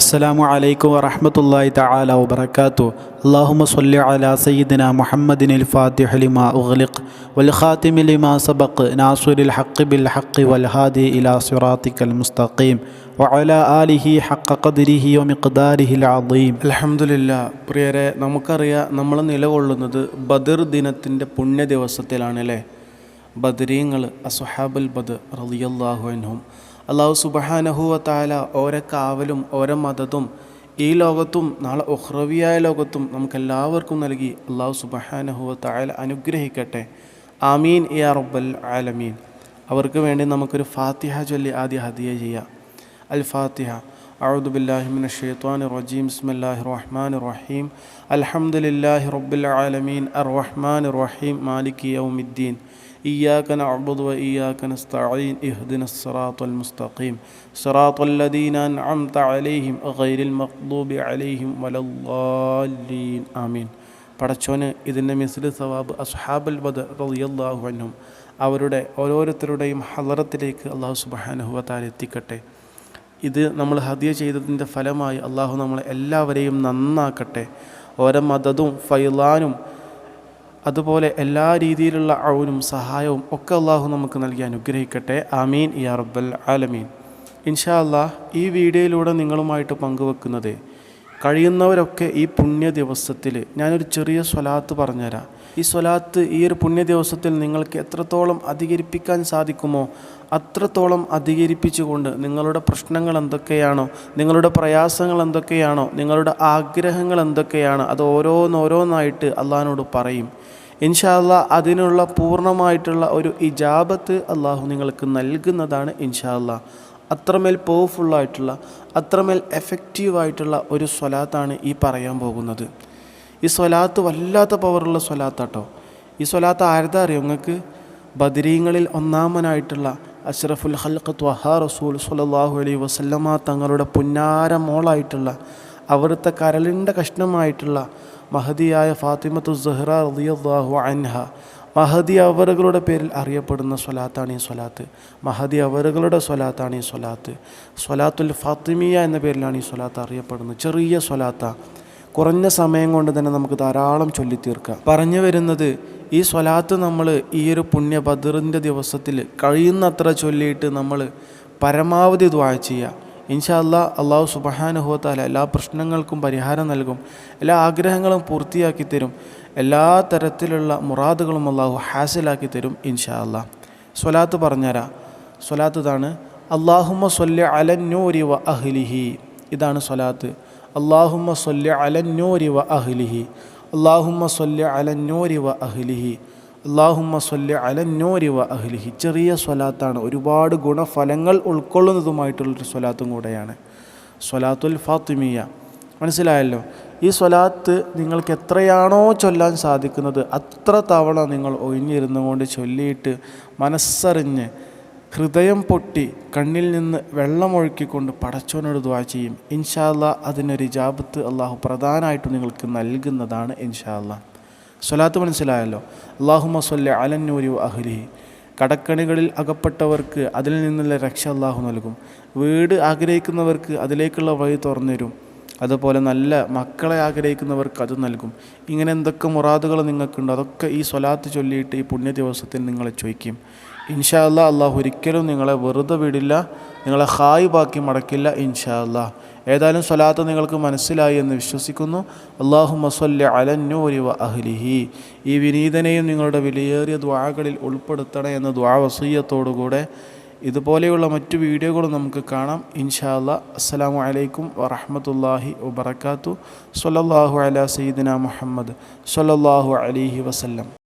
അസ്സലാമു അലൈക്കും വറഹമത്തല്ലാഹി തആല വബറകാതു അല്ലാഹുമ്മ സ്വല്ലി അലാ സയ്യിദിന മുഹമ്മദിനിൽ ഫാത്തിഹ ലിമാ ഉഗ്ലിഖ് വൽ ഖാതിമി ലിമാ സബഖ് നാസിറുൽ ഹഖ് ബിൽ ഹഖ് വൽ ഹാദി ഇലാ സിറാത്തിക്കൽ മുസ്തഖീം വഅലാ ആലിഹി ഹഖ ഖദ്രിഹി വമിഖ്ദാരിഹിൽ അളീം അൽഹംദുലില്ലാ പ്രിയരെ നമുക്കറിയാം നമ്മൾ നിലകൊള്ളുന്നത് ബദർ ദിനത്തിന്റെ പുണ്യ ദിവസത്തിലാണ് അല്ലേ? ബദരീങ്ങൾ അസുഹാബുൽ ബദർ റളിയല്ലാഹു അൻഹും അള്ളാഹു സുബഹാനഹുവ താല ഓരോ കാവലും ഓരോ മതതും ഈ ലോകത്തും നാളെ ഉഹ്റവിയായ ലോകത്തും നമുക്കെല്ലാവർക്കും നൽകി അള്ളാഹു സുബഹാനഹുവ താല അനുഗ്രഹിക്കട്ടെ ആമീൻ യാ റബ്ബൽ ആലമീൻ അവർക്ക് വേണ്ടി നമുക്കൊരു ഫാത്തിഹ ചൊല്ലി ആദ്യ ഹദിയ ചെയ്യാം الفاتحة أعوذ بالله من الشيطان الرجيم بسم الله الرحمن الرحيم الحمد لله رب العالمين الرحمن الرحيم مالك يوم الدين إياك نعبد وإياك نستعين اهدنا الصراط المستقيم صراط الذين أنعمت عليهم غير المغضوب عليهم ولا الضالين آمين പടച്ചോന് ഇതിൻ്റെ മിസ്ലി സവാബ് അസ്ഹാബൽ ബദ് റളിയല്ലാഹു അൻഹും അവരുടെ ഓരോരുത്തരുടെയും ഹലറത്തിലേക്ക് അള്ളാഹു സുബഹാനുഹുവത്താൽ എത്തിക്കട്ടെ ഇത് നമ്മൾ ഹദിയ ചെയ്തതിൻ്റെ ഫലമായി അള്ളാഹു നമ്മളെ എല്ലാവരെയും നന്നാക്കട്ടെ ഓരോ മദതും ഫൈലാനും അതുപോലെ എല്ലാ രീതിയിലുള്ള ഔനും സഹായവും ഒക്കെ അള്ളാഹു നമുക്ക് നൽകി അനുഗ്രഹിക്കട്ടെ. ആമീൻ. യാ റബ്ബൽ ആലമീൻ. ഇൻഷാ അള്ളാഹ് ഈ വീഡിയോയിലൂടെ നിങ്ങളുമായിട്ട് പങ്കുവെക്കുന്നത് കഴിയുന്നവരൊക്കെ ഈ പുണ്യ ദിവസത്തിൽ ഞാനൊരു ചെറിയ സ്വലാത്ത് പറഞ്ഞുതരാം. ഈ സ്വലാത്ത് ഈ ഒരു പുണ്യ ദിവസത്തിൽ നിങ്ങൾക്ക് എത്രത്തോളം അധികരിപ്പിക്കാൻ സാധിക്കുമോ അത്രത്തോളം അധികരിപ്പിച്ചുകൊണ്ട് നിങ്ങളുടെ പ്രശ്നങ്ങൾ എന്തൊക്കെയാണോ നിങ്ങളുടെ പ്രയാസങ്ങൾ എന്തൊക്കെയാണോ നിങ്ങളുടെ ആഗ്രഹങ്ങൾ എന്തൊക്കെയാണ് അത് ഓരോന്നോരോന്നായിട്ട് അള്ളഹാനോട് പറയും. ഇൻഷാല്ല അതിനുള്ള പൂർണമായിട്ടുള്ള ഒരു ഇജാബത്ത് അള്ളാഹു നിങ്ങൾക്ക് നൽകുന്നതാണ് ഇൻഷാല്ല അത്രമേൽ പവർഫുള്ളായിട്ടുള്ള അത്രമേൽ എഫക്റ്റീവായിട്ടുള്ള ഒരു സ്വലാത്താണ് ഈ പറയാൻ പോകുന്നത്. ഈ സ്വലാത്ത് വല്ലാത്ത പവറുള്ള സ്വലാത്താട്ടോ. ഈ സ്വലാത്ത് ആരതാ അറിയോ നിങ്ങൾക്ക്? ബദരീങ്ങളിൽ ഒന്നാമനായിട്ടുള്ള അഷ്റഫുൽ ഹൽഖ് ത്വഹാ റസൂൽ സുലല്ലാഹു അലൈ വസല്ലമ തങ്ങളുടെ പുന്നാര മോളായിട്ടുള്ള അവിടുത്തെ കരളിന്റെ കഷ്ണമായിട്ടുള്ള മഹദിയായ ഫാത്തിമത്തു സഹ്റ അൻഹ മഹദി അവറുകളുടെ പേരിൽ അറിയപ്പെടുന്ന സ്വലാത്താണ് ഈ സ്വലാത്ത്. മഹദി അവറുകളുടെ സ്വലാത്താണ് ഈ സ്വലാത്ത്. സ്വലാത്തുൽ ഫാത്തിമിയ എന്ന പേരിലാണ് ഈ സ്വലാത്ത് അറിയപ്പെടുന്നത്. ചെറിയ സ്വലാത്ത. കുറഞ്ഞ സമയം കൊണ്ട് തന്നെ നമുക്ക് ധാരാളം ചൊല്ലിത്തീർക്കാം. പറഞ്ഞു വരുന്നത് ഈ സ്വലാത്ത് നമ്മൾ ഈ ഒരു പുണ്യ ബദറിന്റെ ദിവസത്തിൽ കഴിയുന്നത്ര ചൊല്ലിയിട്ട് നമ്മൾ പരമാവധി ദ്വാ ചെയ്യുക. ഇൻഷാ അല്ലാ അള്ളാഹു സുബഹാനുഹോത്താല എല്ലാ പ്രശ്നങ്ങൾക്കും പരിഹാരം നൽകും എല്ലാ ആഗ്രഹങ്ങളും പൂർത്തിയാക്കി തരും എല്ലാ തരത്തിലുള്ള മുറാദുകളും അള്ളാഹു ഹാസിലാക്കി തരും ഇൻഷാ അല്ലാ. സ്വലാത്ത് പറഞ്ഞുതരാ സ്വലാത്ത് ഇതാണ് അള്ളാഹുമ്മ അലന്നൂരി വ അഹ്ലിഹി. ഇതാണ് സ്വലാത്ത്. അള്ളാഹുമ്മ സൊല്യ അലന്നൂരി വ അഹ്ലിഹി. അള്ളാഹുമ്മ സൊല്യ അലന്നൂരി വ അഹ്ലിഹി. അള്ളാഹുമ്മ സൊല്യ അലന്നൂരി വ അഹ്ലിഹി. ചെറിയ സ്വലാത്താണ്. ഒരുപാട് ഗുണഫലങ്ങൾ ഉൾക്കൊള്ളുന്നതുമായിട്ടുള്ളൊരു സ്വലാത്തും കൂടെയാണ്. സ്വലാത്തുൽ ഫാത്തിമിയ. മനസ്സിലായല്ലോ? ഈ സ്വലാത്ത് നിങ്ങൾക്ക് എത്രയാണോ ചൊല്ലാൻ സാധിക്കുന്നത് അത്ര തവണ നിങ്ങൾ ഒഴിഞ്ഞിരുന്നു കൊണ്ട് ചൊല്ലിയിട്ട് മനസ്സറിഞ്ഞ് ഹൃദയം പൊട്ടി കണ്ണിൽ നിന്ന് വെള്ളമൊഴുക്കിക്കൊണ്ട് പടച്ചോനോട് ദ്വാ ചെയ്യും. ഇൻഷാല്ല അതിനൊരു ജാബത്ത് അള്ളാഹു പ്രധാനമായിട്ടും നിങ്ങൾക്ക് നൽകുന്നതാണ് ഇൻഷാല്ല സ്വലാത്ത് മനസ്സിലായല്ലോ. അള്ളാഹുമ സൊല്ല അലന്നൂരി അഹ്ലിഹി. കടക്കണികളിൽ അകപ്പെട്ടവർക്ക് അതിൽ നിന്നുള്ള രക്ഷ അള്ളാഹു നൽകും. വീട് ആഗ്രഹിക്കുന്നവർക്ക് അതിലേക്കുള്ള വഴി തുറന്നു തരും അതുപോലെ നല്ല മക്കളെ ആഗ്രഹിക്കുന്നവർക്ക് അത് നൽകും. ഇങ്ങനെ എന്തൊക്കെ മുറാദുകൾ നിങ്ങൾക്കുണ്ടോ? അതൊക്കെ ഈ സ്വലാത്ത് ചൊല്ലിയിട്ട് ഈ പുണ്യ ദിവസത്തിൽ നിങ്ങളെ ചോദിക്കും. ഇൻഷാ അല്ലാ അള്ളാഹു ഒരിക്കലും നിങ്ങളെ വെറുതെ വിടില്ല നിങ്ങളെ ഹായ് ബാക്കി മടക്കില്ല ഇൻഷാ ഏതായാലും സ്വലാത്ത് നിങ്ങൾക്ക് മനസ്സിലായി എന്ന് വിശ്വസിക്കുന്നു. അള്ളാഹു മസല്ല അലന്നൂരി വ അഹ്ലിഹി. ഈ വിനീതനെയും നിങ്ങളുടെ വിലയേറിയ ദ്വാകളിൽ ഉൾപ്പെടുത്തണേ എന്ന ദ്വാ വസീയത്തോടുകൂടെ ഇതുപോലെയുള്ള മറ്റു വീഡിയോകളും നമുക്ക് കാണാം. ഇൻഷാ അല്ലാ അസ്സലാമു അലൈക്കും വറഹമത്തല്ലാഹി വബർക്കാത്തു സൊല്ലാഹു അല സയ്യിദിന മുഹമ്മദ് സൊല്ലാഹു അലൈഹി വസല്ലം.